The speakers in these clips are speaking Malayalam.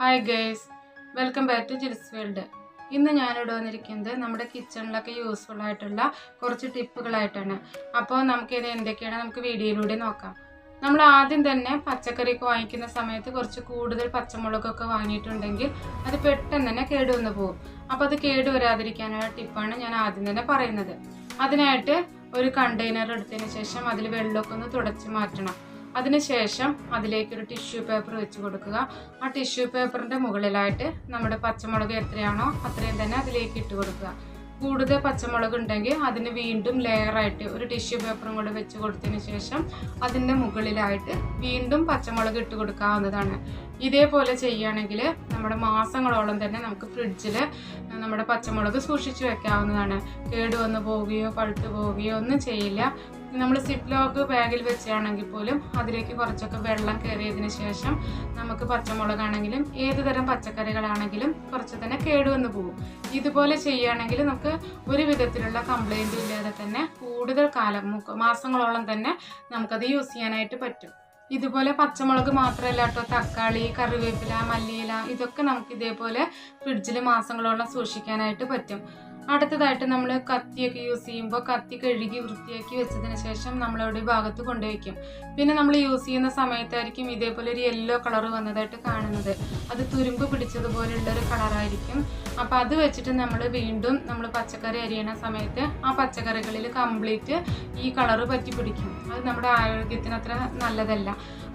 Hi girls welcome back to Jil's world ഇന്ന് ഞാനിവിടെ വന്നിരിക്കുന്നത് നമ്മുടെ കിച്ചണിലൊക്കെ യൂസ്ഫുൾ ആയിട്ടുള്ള കുറച്ച് ടിപ്പുകളായിട്ടാണ് അപ്പോൾ നമുക്കിത് എന്തൊക്കെയാണ് നമുക്ക് വീഡിയോയിലൂടെ നോക്കാം. നമ്മൾ ആദ്യം തന്നെ പച്ചക്കറിയൊക്കെ വാങ്ങിക്കുന്ന സമയത്ത് കുറച്ച് കൂടുതൽ പച്ചമുളകൊക്കെ വാങ്ങിയിട്ടുണ്ടെങ്കിൽ അത് പെട്ടെന്ന് തന്നെ കേടുവന്ന് പോകും. അപ്പോൾ അത് കേടുവരാതിരിക്കാനുള്ള ടിപ്പാണ് ഞാൻ ആദ്യം തന്നെ പറയുന്നത്. അതിനായിട്ട് ഒരു കണ്ടെയ്നർ എടുത്തതിന് ശേഷം അതിൽ വെള്ളമൊക്കെ ഒന്ന് തുടച്ച് മാറ്റണം. അതിനുശേഷം അതിലേക്ക് ഒരു ടിഷ്യൂ പേപ്പർ വെച്ച് കൊടുക്കുക. ആ ടിഷ്യൂ പേപ്പറിന്റെ മുകളിലായിട്ട് നമ്മുടെ പച്ചമുളക് എത്രയാണോ അത്രയും തന്നെ അതിലേക്ക് ഇട്ട് കൊടുക്കുക. കൂടുതൽ പച്ചമുളക് ഉണ്ടെങ്കിൽ അതിന് വീണ്ടും ലെയറായിട്ട് ഒരു ടിഷ്യൂ പേപ്പറും കൂടെ വെച്ച് കൊടുത്തതിന് ശേഷം അതിന്റെ മുകളിലായിട്ട് വീണ്ടും പച്ചമുളക് ഇട്ട് കൊടുക്കാവുന്നതാണ്. ഇതേപോലെ ചെയ്യുകയാണെങ്കിൽ നമ്മുടെ മാസങ്ങളോളം തന്നെ നമുക്ക് ഫ്രിഡ്ജിൽ നമ്മുടെ പച്ചമുളക് സൂക്ഷിച്ചു വെക്കാവുന്നതാണ്. കേടുവന്ന് പോവുകയോ പഴുത്തു പോവുകയോ ഒന്നും ചെയ്യില്ല. നമ്മൾ സിപ്പ് ലോക്ക് ബാഗിൽ വെച്ചാണെങ്കിൽ പോലും അതിലേക്ക് കുറച്ചൊക്കെ വെള്ളം കയറിയതിന് ശേഷം നമുക്ക് പച്ചമുളകാണെങ്കിലും ഏത് തരം പച്ചക്കറികളാണെങ്കിലും കുറച്ച് തന്നെ കേടുവന്ന് പോകും. ഇതുപോലെ ചെയ്യുകയാണെങ്കിൽ നമുക്ക് ഒരു വിധത്തിലുള്ള കംപ്ലൈന്റും ഇല്ലാതെ തന്നെ കൂടുതൽ കാലം മാസങ്ങളോളം തന്നെ നമുക്കത് യൂസ് ചെയ്യാനായിട്ട് പറ്റും. ഇതുപോലെ പച്ചമുളക് മാത്രമല്ല കേട്ടോ തക്കാളി കറിവേപ്പില മല്ലിയില ഇതൊക്കെ നമുക്ക് ഇതേപോലെ ഫ്രിഡ്ജിൽ മാസങ്ങളോളം സൂക്ഷിക്കാനായിട്ട് പറ്റും. അടുത്തതായിട്ട് നമ്മൾ കത്തിയൊക്കെ യൂസ് ചെയ്യുമ്പോൾ കത്തി കഴുകി വൃത്തിയാക്കി വെച്ചതിന് ശേഷം നമ്മളവിടെ ഭാഗത്ത് കൊണ്ടുവയ്ക്കും. പിന്നെ നമ്മൾ യൂസ് ചെയ്യുന്ന സമയത്തായിരിക്കും ഇതേപോലെ ഒരു യെല്ലോ കളർ വന്നതായിട്ട് കാണുന്നത്. അത് തുരുമ്പ് പിടിച്ചതുപോലുള്ള ഒരു കളറായിരിക്കും അപ്പോൾ അത് വെച്ചിട്ട് നമ്മൾ വീണ്ടും നമ്മൾ പച്ചക്കറി അരിയണ സമയത്ത് ആ പച്ചക്കറികളിൽ കംപ്ലീറ്റ് ഈ കളറ് പറ്റി പിടിക്കും. അത് നമ്മുടെ ആരോഗ്യത്തിന് അത്ര നല്ലതല്ല.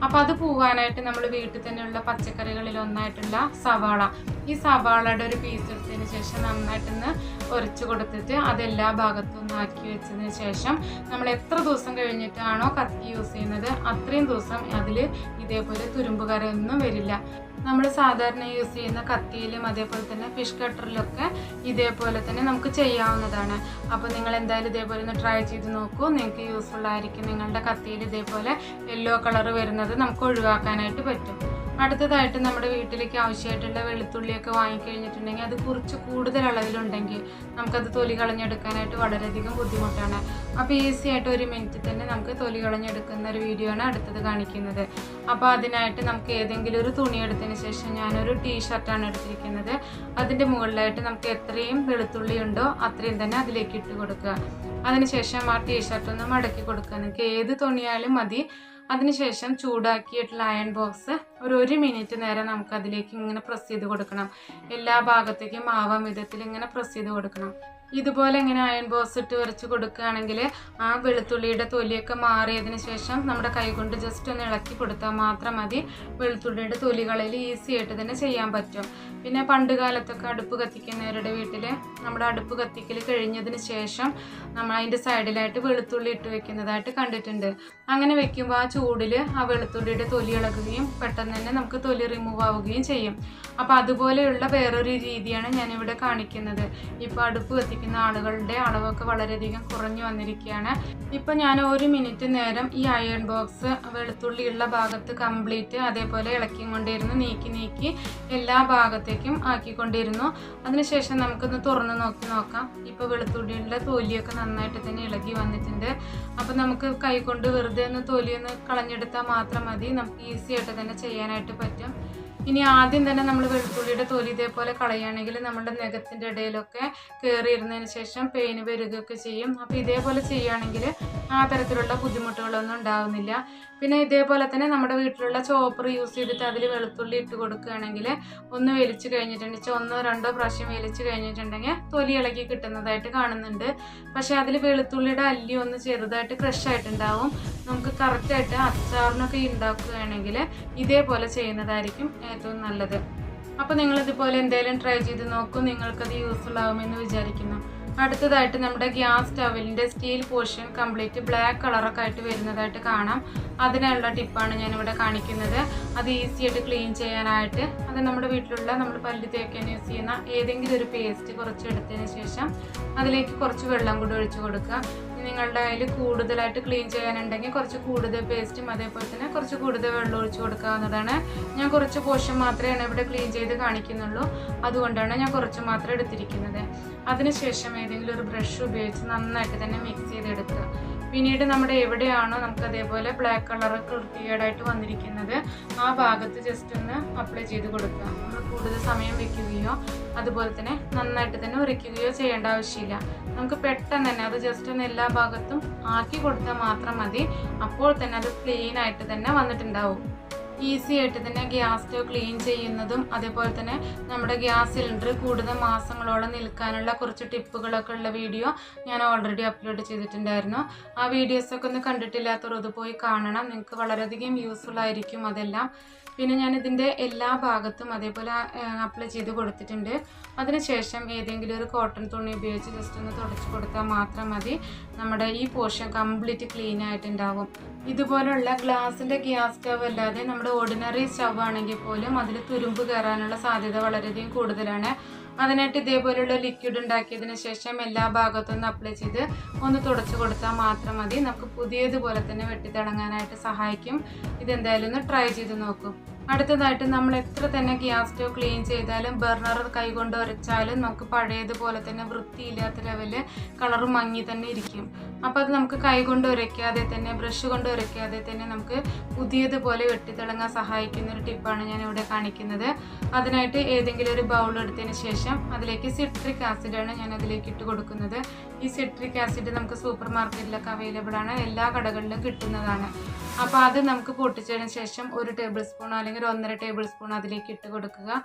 അപ്പോൾ അത് പോകാനായിട്ട് നമ്മൾ വീട്ടിൽ തന്നെയുള്ള പച്ചക്കറികളിൽ ഒന്നായിട്ടുള്ള സവാള. ഈ സവാളയുടെ ഒരു പീസ് എടുത്തതിന് ശേഷം നന്നായിട്ടൊന്ന് ഉരച്ച് കൊടുത്തിട്ട് അതെല്ലാ ഭാഗത്തും ഒന്ന് ആക്കി വെച്ചതിന് ശേഷം നമ്മൾ എത്ര ദിവസം കഴിഞ്ഞിട്ടാണോ കത്തി യൂസ് ചെയ്യുന്നത് അത്രയും ദിവസം അതിൽ ഇതേപോലെ തുരുമ്പ് കരയൊന്നും വരില്ല. നമ്മൾ സാധാരണ യൂസ് ചെയ്യുന്ന കത്തിയിലും അതേപോലെ തന്നെ ഫിഷ് കട്ടറിലൊക്കെ ഇതേപോലെ തന്നെ നമുക്ക് ചെയ്യാവുന്നതാണ്. അപ്പോൾ നിങ്ങൾ എന്തായാലും ഇതേപോലെ ഒന്ന് ട്രൈ ചെയ്ത് നോക്കൂ. നിങ്ങൾക്ക് യൂസ്ഫുൾ ആയിരിക്കും. നിങ്ങളുടെ കത്തിയിൽ ഇതേപോലെ യെല്ലോ കളർ വരുന്നത് നമുക്ക് ഒഴിവാക്കാനായിട്ട് പറ്റും. അടുത്തതായിട്ട് നമ്മുടെ വീട്ടിലേക്ക് ആവശ്യമായിട്ടുള്ള വെളുത്തുള്ളിയൊക്കെ വാങ്ങിക്കഴിഞ്ഞിട്ടുണ്ടെങ്കിൽ അത് കുറച്ച് കൂടുതൽ അളവിലുണ്ടെങ്കിൽ നമുക്കത് തൊലി കളഞ്ഞെടുക്കാനായിട്ട് വളരെയധികം ബുദ്ധിമുട്ടാണ്. അപ്പോൾ ഈസി ആയിട്ട് ഒരു മിനിറ്റ് തന്നെ നമുക്ക് തൊലി കളഞ്ഞെടുക്കുന്ന ഒരു വീഡിയോ ആണ് അടുത്തത് കാണിക്കുന്നത്. അപ്പോൾ അതിനായിട്ട് നമുക്ക് ഏതെങ്കിലും ഒരു തുണി എടുത്തതിന് ശേഷം ഞാനൊരു ടീ ഷർട്ടാണ് എടുത്തിരിക്കുന്നത്. അതിന്റെ മുകളിലായിട്ട് നമുക്ക് എത്രയും വെളുത്തുള്ളി ഉണ്ടോ അത്രയും തന്നെ അതിലേക്ക് ഇട്ട് കൊടുക്കുക. അതിനുശേഷം ആ ടീ ഷർട്ടൊന്ന് മടക്കി കൊടുക്കുക. നിങ്ങൾക്ക് ഏത് തുണിയായാലും മതി. അതിനുശേഷം ചൂടാക്കിയിട്ടുള്ള അയൺ ബോക്സ് ഒരു ഒരു മിനിറ്റ് നേരം നമുക്ക് അതിലേക്ക് ഇങ്ങനെ പ്രസ് ചെയ്ത് കൊടുക്കണം. എല്ലാ ഭാഗത്തേക്കും ആവാൻ വിധത്തിൽ ഇങ്ങനെ പ്രസ് ചെയ്ത് കൊടുക്കണം. ഇതുപോലെ ഇങ്ങനെ അയൺ ബോക്സ് ഇട്ട് വരച്ച് കൊടുക്കുകയാണെങ്കിൽ ആ വെളുത്തുള്ളിയുടെ തൊലിയൊക്കെ മാറിയതിന് ശേഷം നമ്മുടെ കൈകൊണ്ട് ജസ്റ്റ് ഒന്ന് ഇളക്കി കൊടുത്താൽ മാത്രം മതി. വെളുത്തുള്ളിയുടെ തൊലികളിൽ ഈസി ആയിട്ട് തന്നെ ചെയ്യാൻ പറ്റും. പിന്നെ പണ്ട് കാലത്തൊക്കെ അടുപ്പ് കത്തിക്കുന്നവരുടെ വീട്ടിൽ നമ്മുടെ അടുപ്പ് കത്തിക്കൽ കഴിഞ്ഞതിന് ശേഷം നമ്മൾ അതിന്റെ സൈഡിലായിട്ട് വെളുത്തുള്ളി ഇട്ട് വെക്കുന്നതായിട്ട് കണ്ടിട്ടുണ്ട്. അങ്ങനെ വെക്കുമ്പോൾ ആ ചൂടിൽ ആ വെളുത്തുള്ളിയുടെ തൊലി ഇളകുകയും പെട്ടെന്ന് തന്നെ നമുക്ക് തൊലി റിമൂവ് ആവുകയും ചെയ്യും. അപ്പോൾ അതുപോലെയുള്ള വേറൊരു രീതിയാണ് ഞാനിവിടെ കാണിക്കുന്നത്. ഇപ്പോൾ അടുപ്പ് കത്തിക്കുന്ന ആളുകളുടെ അളവൊക്കെ വളരെയധികം കുറഞ്ഞു വന്നിരിക്കുകയാണ്. ഇപ്പൊ ഞാൻ ഒരു മിനിറ്റ് നേരം ഈ അയൺ ബോക്സ് വെളുത്തുള്ളിയുള്ള ഭാഗത്ത് കംപ്ലീറ്റ് അതേപോലെ ഇളക്കിക്കൊണ്ടിരുന്നു നീക്കി നീക്കി എല്ലാ ഭാഗത്തേക്കും ആക്കിക്കൊണ്ടിരുന്നു. അതിനുശേഷം നമുക്കൊന്ന് തുറന്ന് നോക്കി നോക്കാം. ഇപ്പോൾ വെളുത്തുള്ളിയുടെ തോലിയൊക്കെ നന്നായിട്ട് തന്നെ ഇളകി വന്നിട്ടുണ്ട്. അപ്പോൾ നമുക്ക് കൈകൊണ്ട് വെറുതെ ഒന്ന് തോലിയൊന്ന് കളഞ്ഞെടുത്താൽ മാത്രം മതി. നമുക്ക് ഈസി ആയിട്ട് തന്നെ ചെയ്യാനായിട്ട് പറ്റും. ഇനി ആദ്യം തന്നെ നമ്മൾ വെളുത്തുള്ളിയുടെ തൊലി ഇതേപോലെ കളയുകയാണെങ്കിൽ നമ്മുടെ നഖത്തിന്റെ ഇടയിലൊക്കെ കയറിയിരുന്നതിന് ശേഷം പെയിന് വരികയൊക്കെ ചെയ്യും. അപ്പോൾ ഇതേപോലെ ചെയ്യുകയാണെങ്കിൽ ആ തരത്തിലുള്ള ബുദ്ധിമുട്ടുകളൊന്നും ഉണ്ടാകുന്നില്ല പിന്നെ ഇതേപോലെ തന്നെ നമ്മുടെ വീട്ടിലുള്ള ചോപ്പർ യൂസ് ചെയ്തിട്ട് അതിൽ വെളുത്തുള്ളി ഇട്ട് കൊടുക്കുകയാണെങ്കിൽ ഒന്ന് വലിച്ചു കഴിഞ്ഞിട്ടുണ്ടെങ്കിൽ ഒന്നോ രണ്ടോ പ്രാവശ്യം വലിച്ചു കഴിഞ്ഞിട്ടുണ്ടെങ്കിൽ തൊലി ഇളക്കി കിട്ടുന്നതായിട്ട് കാണുന്നുണ്ട്. പക്ഷേ അതിൽ വെളുത്തുള്ളിയുടെ അല്ലി ഒന്ന് ചെറുതായിട്ട് ക്രഷ് ആയിട്ടുണ്ടാവും. നമുക്ക് കറക്റ്റായിട്ട് അച്ചാറിനൊക്കെ ഉണ്ടാക്കുകയാണെങ്കിൽ ഇതേപോലെ ചെയ്യുന്നതായിരിക്കും ഏറ്റവും നല്ലത്. അപ്പോൾ നിങ്ങൾ ഇതുപോലെ എന്തെങ്കിലും ട്രൈ ചെയ്ത് നോക്കൂ നിങ്ങൾക്കത് യൂസ്ഫുൾ ആകുമെന്ന് വിചാരിക്കുന്നു. അടുത്തതായിട്ട് നമ്മുടെ ഗ്യാസ് സ്റ്റവിലിന്റെ സ്റ്റീൽ പോർഷൻ കംപ്ലീറ്റ് ബ്ലാക്ക് കളറൊക്കെ ആയിട്ട് വരുന്നതായിട്ട് കാണാം. അതിനുള്ള ടിപ്പാണ് ഞാനിവിടെ കാണിക്കുന്നത്. അത് ഈസി ആയിട്ട് ക്ലീൻ ചെയ്യാനായിട്ട്. അത് നമ്മുടെ വീട്ടിലുള്ള നമ്മൾ പല്ല് തേക്കാൻ യൂസ് ചെയ്യുന്ന ഏതെങ്കിലും ഒരു പേസ്റ്റ് കുറച്ച് എടുത്തതിന് ശേഷം അതിലേക്ക് കുറച്ച് വെള്ളം കൂടി ഒഴിച്ചു കൊടുക്കുക. നിങ്ങളുടെ അതിൽ കൂടുതലായിട്ട് ക്ലീൻ ചെയ്യാനുണ്ടെങ്കിൽ കുറച്ച് കൂടുതൽ പേസ്റ്റും അതേപോലെ തന്നെ കുറച്ച് കൂടുതൽ വെള്ളം ഒഴിച്ച് കൊടുക്കാവുന്നതാണ്. ഞാൻ കുറച്ച് പോർഷൻ മാത്രമേ ഇവിടെ ക്ലീൻ ചെയ്ത് കാണിക്കുന്നുള്ളൂ. അതുകൊണ്ടാണ് ഞാൻ കുറച്ച് മാത്രം എടുത്തിരിക്കുന്നത്. അതിനുശേഷം ഏതെങ്കിലും ഒരു ബ്രഷ് ഉപയോഗിച്ച് നന്നായിട്ട് തന്നെ മിക്സ് ചെയ്തെടുക്കുക. പിന്നീട് നമ്മുടെ എവിടെയാണോ നമുക്ക് അതേപോലെ ബ്ലാക്ക് കളർ ക്ലിയർഡായിട്ട് വന്നിരിക്കുന്നത് ആ ഭാഗത്ത് ജസ്റ്റ് ഒന്ന് അപ്ലൈ ചെയ്ത് കൊടുക്കുക. നമ്മൾ കൂടുതൽ സമയം വെക്കുകയോ അതുപോലെ തന്നെ നന്നായിട്ട് തന്നെ ഉരയ്ക്കുകയോ ചെയ്യേണ്ട ആവശ്യമില്ല. നമുക്ക് പെട്ടെന്ന് തന്നെ അത് ജസ്റ്റ് ഒന്ന് എല്ലാ ഭാഗത്തും ആക്കി കൊടുത്താൽ മാത്രം മതി. അപ്പോൾ തന്നെ അത് ക്ലീൻ ആയിട്ട് തന്നെ വന്നിട്ടുണ്ടാവും. ഈസി ആയിട്ട് തന്നെ ഗ്യാസ് സ്റ്റവ് ക്ലീൻ ചെയ്യുന്നതും അതേപോലെ തന്നെ നമ്മുടെ ഗ്യാസ് സിലിണ്ടർ കൂടുതൽ മാസങ്ങളോളം നിൽക്കാനുള്ള കുറച്ച് ടിപ്പുകളൊക്കെ ഉള്ള വീഡിയോ ഞാൻ ഓൾറെഡി അപ്ലോഡ് ചെയ്തിട്ടുണ്ടായിരുന്നു. ആ വീഡിയോസൊക്കെ ഒന്ന് കണ്ടിട്ടില്ലാത്തവർ അത് പോയി കാണണം. നിങ്ങൾക്ക് വളരെയധികം യൂസ്ഫുൾ ആയിരിക്കും അതെല്ലാം. പിന്നെ ഞാൻ ഇതിന്റെ എല്ലാ ഭാഗത്തും അതേപോലെ അപ്ലൈ ചെയ്ത് കൊടുത്തിട്ടുണ്ട്. അതിനുശേഷം ഏതെങ്കിലും ഒരു കോട്ടൺ തുണി ഉപയോഗിച്ച് ജസ്റ്റ് ഒന്ന് തുടച്ച് കൊടുത്താൽ മാത്രം മതി. നമ്മുടെ ഈ പോർഷൻ കംപ്ലീറ്റ് ക്ലീൻ ആയിട്ടുണ്ടാവും. ഇതുപോലുള്ള ഗ്ലാസിന്റെ ഗ്യാസ് സ്റ്റവ് അല്ലാതെ നമ്മുടെ ഓർഡിനറി സ്റ്റവ് ആണെങ്കിൽ പോലും അതിൽ തുരുമ്പ് കയറാനുള്ള സാധ്യത വളരെയധികം കൂടുതലാണ്. അതിനായിട്ട് ഇതേപോലെയുള്ള ലിക്വിഡ് ഉണ്ടാക്കിയതിന് ശേഷം എല്ലാ ഭാഗത്തും അപ്ലൈ ചെയ്ത് ഒന്ന് തുടച്ചു കൊടുത്താൽ മാത്രം മതി. നമുക്ക് പുതിയതുപോലെ തന്നെ വെട്ടിത്തിളങ്ങാനായിട്ട് സഹായിക്കും. ഇതെന്തായാലും ഒന്ന് ട്രൈ ചെയ്ത് നോക്കും. അടുത്തതായിട്ട് നമ്മൾ എത്ര തന്നെ ഗ്യാസ് സ്റ്റവ് ക്ലീൻ ചെയ്താലും ബർണർ കൈകൊണ്ട് ഉരച്ചാലും നമുക്ക് പഴയതുപോലെ തന്നെ വൃത്തിയില്ലാത്ത ലെവൽ കളർ മങ്ങി തന്നെ ഇരിക്കും. അപ്പോൾ അത് നമുക്ക് കൈ കൊണ്ട് ഉരയ്ക്കാതെ തന്നെ ബ്രഷ് കൊണ്ട് ഉരയ്ക്കാതെ തന്നെ നമുക്ക് പുതിയതുപോലെ വെട്ടിത്തിളങ്ങാൻ സഹായിക്കുന്ന ഒരു ടിപ്പാണ് ഞാൻ ഇവിടെ കാണിക്കുന്നത്. അതിനായിട്ട് ഏതെങ്കിലും ഒരു ബൗൾ എടുത്തതിന് ശേഷം അതിലേക്ക് സിട്രിക് ആസിഡാണ് ഞാൻ അതിലേക്ക് ഇട്ട് കൊടുക്കുന്നത്. ഈ സിട്രിക് ആസിഡ് നമുക്ക് സൂപ്പർ മാർക്കറ്റിലൊക്കെ അവൈലബിൾ ആണ് എല്ലാ കടകളിലും കിട്ടുന്നതാണ്. അപ്പോൾ അത് നമുക്ക് പൊട്ടിച്ചതിന് ശേഷം ഒരു ടേബിൾ സ്പൂൺ അല്ലെങ്കിൽ ഒന്നര ടേബിൾ സ്പൂൺ അതിലേക്ക് ഇട്ട് കൊടുക്കുക.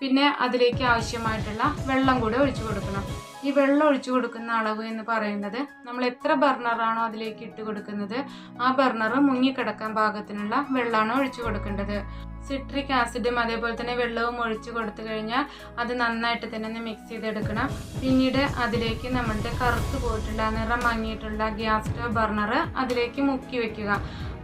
പിന്നെ അതിലേക്ക് ആവശ്യമായിട്ടുള്ള വെള്ളം കൂടെ ഒഴിച്ചു കൊടുക്കണം. ഈ വെള്ളം ഒഴിച്ചു കൊടുക്കുന്ന അളവ് എന്ന് പറയുന്നത് നമ്മൾ എത്ര ബർണറാണോ അതിലേക്ക് ഇട്ട് കൊടുക്കുന്നത് ആ ബർണർ മുങ്ങിക്കിടക്കാൻ പാകത്തിനുള്ള വെള്ളമാണ് ഒഴിച്ചു കൊടുക്കേണ്ടത്. സിട്രിക് ആസിഡും അതേപോലെ തന്നെ വെള്ളവും ഒഴിച്ചു കൊടുത്തു കഴിഞ്ഞാൽ അത് നന്നായിട്ട് തന്നെ ഒന്ന് മിക്സ് ചെയ്തെടുക്കണം. പിന്നീട് അതിലേക്ക് നമ്മളുടെ കറുത്ത് പോയിട്ടുള്ള നിറം മങ്ങിയിട്ടുള്ള ഗ്യാസ് സ്റ്റവ് ബർണർ അതിലേക്ക് മുക്കി വെക്കുക.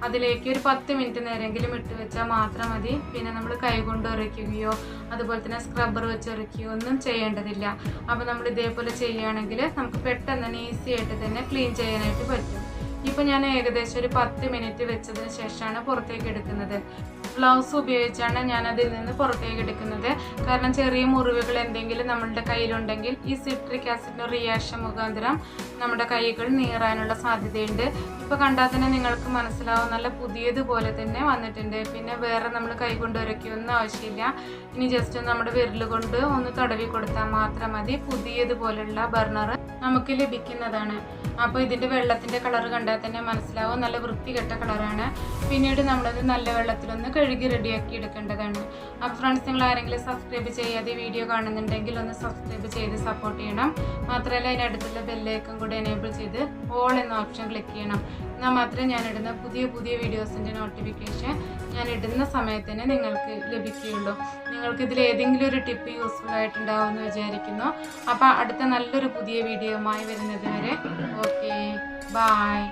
അതിലേക്ക് ഒരു പത്ത് മിനിറ്റ് നേരെങ്കിലും ഇട്ട് വെച്ചാൽ മാത്രം മതി. പിന്നെ നമ്മൾ കൈകൊണ്ട് ഇറക്കുകയോ അതുപോലെ തന്നെ സ്ക്രബ്ബർ വെച്ച് ഇറക്കുകയോ ഒന്നും ചെയ്യേണ്ടതില്ല. അപ്പോൾ നമ്മൾ ഇതേപോലെ ചെയ്യുകയാണെങ്കിൽ നമുക്ക് പെട്ടെന്ന് തന്നെ ഈസി ആയിട്ട് തന്നെ ക്ലീൻ ചെയ്യാനായിട്ട് പറ്റും. ഇപ്പം ഞാൻ ഏകദേശം ഒരു പത്ത് മിനിറ്റ് വെച്ചതിന് ശേഷമാണ് പുറത്തേക്ക് എടുക്കുന്നത്. ഗ്ലൗസ് ഉപയോഗിച്ചാണ് ഞാൻ അതിൽ നിന്ന് പുറത്തേക്ക് എടുക്കുന്നത്. കാരണം ചെറിയ മുറിവുകൾ എന്തെങ്കിലും നമ്മളുടെ കയ്യിലുണ്ടെങ്കിൽ ഈ സിട്രിക് ആസിഡിന്റെ റിയാക്ഷൻ മുഖാന്തരം നമ്മുടെ കൈകൾ നീറാനുള്ള സാധ്യതയുണ്ട്. ഇപ്പോൾ കണ്ടാൽ തന്നെ നിങ്ങൾക്ക് മനസ്സിലാവും നല്ല പുതിയതുപോലെ തന്നെ വന്നിട്ടുണ്ട്. പിന്നെ വേറെ നമ്മൾ കൈ കൊണ്ട് ഉരയ്ക്കൊന്നും ആവശ്യമില്ല. ഇനി ജസ്റ്റ് നമ്മുടെ വിരൽ കൊണ്ട് ഒന്ന് തടവി കൊടുത്താൽ മാത്രം മതി. പുതിയതുപോലുള്ള ബർണർ നമുക്ക് ലഭിക്കുന്നതാണ്. അപ്പോൾ ഇതിന്റെ വെള്ളത്തിന്റെ കളർ കണ്ടാൽ തന്നെ മനസ്സിലാവും. നല്ല വൃത്തികെട്ട കളറാണ്. പിന്നീട് നമ്മളത് നല്ല വെള്ളത്തിലൊന്ന് കഴുകി റെഡിയാക്കി എടുക്കേണ്ടതാണ്. അപ്പോൾ ഫ്രണ്ട്സ് നിങ്ങൾ ആരെങ്കിലും സബ്സ്ക്രൈബ് ചെയ്യാതെ വീഡിയോ കാണുന്നുണ്ടെങ്കിൽ ഒന്ന് സബ്സ്ക്രൈബ് ചെയ്ത് സപ്പോർട്ട് ചെയ്യണം. മാത്രമല്ല അതിനടുത്തുള്ള ബെല്ലേക്കും കൂടെ എനേബിൾ ചെയ്ത് ഓൾ എന്ന ഓപ്ഷൻ ക്ലിക്ക് ചെയ്യണം. എന്നാൽ മാത്രമേ ഞാൻ ഇടുന്ന പുതിയ പുതിയ വീഡിയോസിന്റെ നോട്ടിഫിക്കേഷൻ ഞാൻ ഇടുന്ന സമയത്ത് തന്നെ നിങ്ങൾക്ക് ലഭിക്കുകയുള്ളൂ. നിങ്ങൾക്ക് ഇതിൽ ഏതെങ്കിലും ഒരു ടിപ്പ് യൂസ്ഫുൾ ആയിട്ടുണ്ടാവുമെന്ന് വിചാരിക്കുന്നു. അപ്പോൾ അടുത്ത നല്ലൊരു പുതിയ വീഡിയോയുമായി വരുന്നത് വരെ ഓക്കെ ബായ്